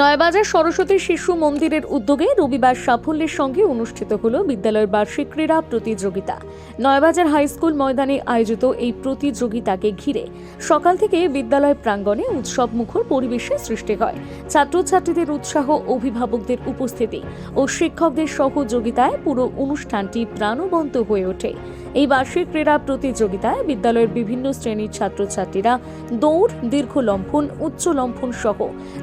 নয়বাজার সরস্বতী শিশু মন্দিরের উদ্যোগে রবিবার সাফল্যের সঙ্গে অনুষ্ঠিত হল বিদ্যালয়ের বার্ষিক ক্রীড়া প্রতিযোগিতা। নয়বাজার হাই স্কুল ময়দানে আয়োজিত এই প্রতিযোগিতাকে ঘিরে সকাল থেকে বিদ্যালয় প্রাঙ্গণে উৎসব মুখর পরিবেশের সৃষ্টি হয়। ছাত্রছাত্রীদের উৎসাহ, অভিভাবকদের উপস্থিতি ও শিক্ষকদের সহযোগিতায় পুরো অনুষ্ঠানটি প্রাণবন্ত হয়ে ওঠে। এই বার্ষিক ক্রীড়া প্রতিযোগিতায় বিদ্যালয়ের বিভিন্ন শ্রেণির ছাত্রছাত্রীরা দৌড়, দীর্ঘ লম্ফন, উচ্চ লম্ফন সহ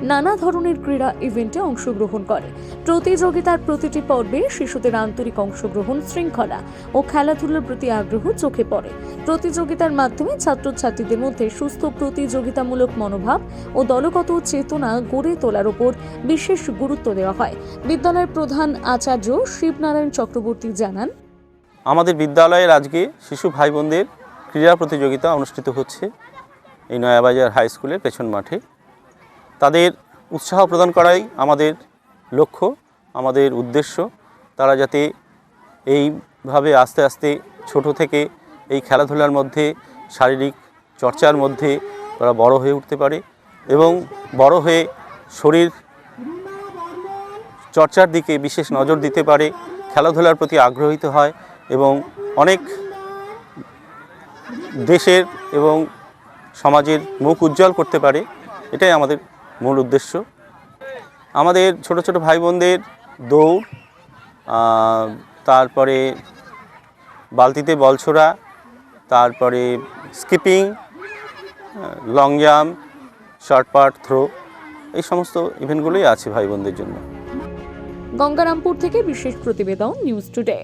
নানা ধরনের ক্রীড়া ইভেন্টে অংশগ্রহণ করে। প্রতিযোগিতার প্রতিটি পর্বে শিশুদের আন্তরিক অংশগ্রহণ শৃঙ্খলা ও খেলাধুলার প্রতি আগ্রহ চোখে পড়ে। প্রতিযোগিতার মাধ্যমে ছাত্রছাত্রীদের মধ্যে সুস্থ প্রতিযোগিতামূলক মনোভাব ও দলগত চেতনা গড়ে তোলার উপর বিশেষ গুরুত্ব দেওয়া হয়। বিদ্যালয়ের প্রধান আচার্য শিবনারায়ণ চক্রবর্তী জানান আমাদের বিদ্যালয়ের আজকে শিশু ভাই বোনদের ক্রীড়া প্রতিযোগিতা অনুষ্ঠিত হচ্ছে এই নয়াবাজার হাই স্কুলের পেছন মাঠে। তাদের উৎসাহ প্রদান করাই আমাদের লক্ষ্য, আমাদের উদ্দেশ্য। তারা যাতে এইভাবে আস্তে আস্তে ছোট থেকে এই খেলাধুলার মধ্যে, শারীরিক চর্চার মধ্যে তারা বড় হয়ে উঠতে পারে এবং বড় হয়ে শরীর চর্চার দিকে বিশেষ নজর দিতে পারে, খেলাধুলার প্রতি আগ্রহীত হয় এবং অনেক দেশের এবং সমাজের মুখ উজ্জ্বল করতে পারে, এটাই আমাদের মূল উদ্দেশ্য। আমাদের ছোট ছোট ভাই বোনদের দৌড় তারপরে বালতিতে বল ছোড়া, তারপরে skipping long jump, shot put throw, এই সমস্ত ইভেন্টগুলোই আছে ভাই বোনদের জন্য। গঙ্গারামপুর থেকে বিশেষ প্রতিবেদন নিউজ টুডে।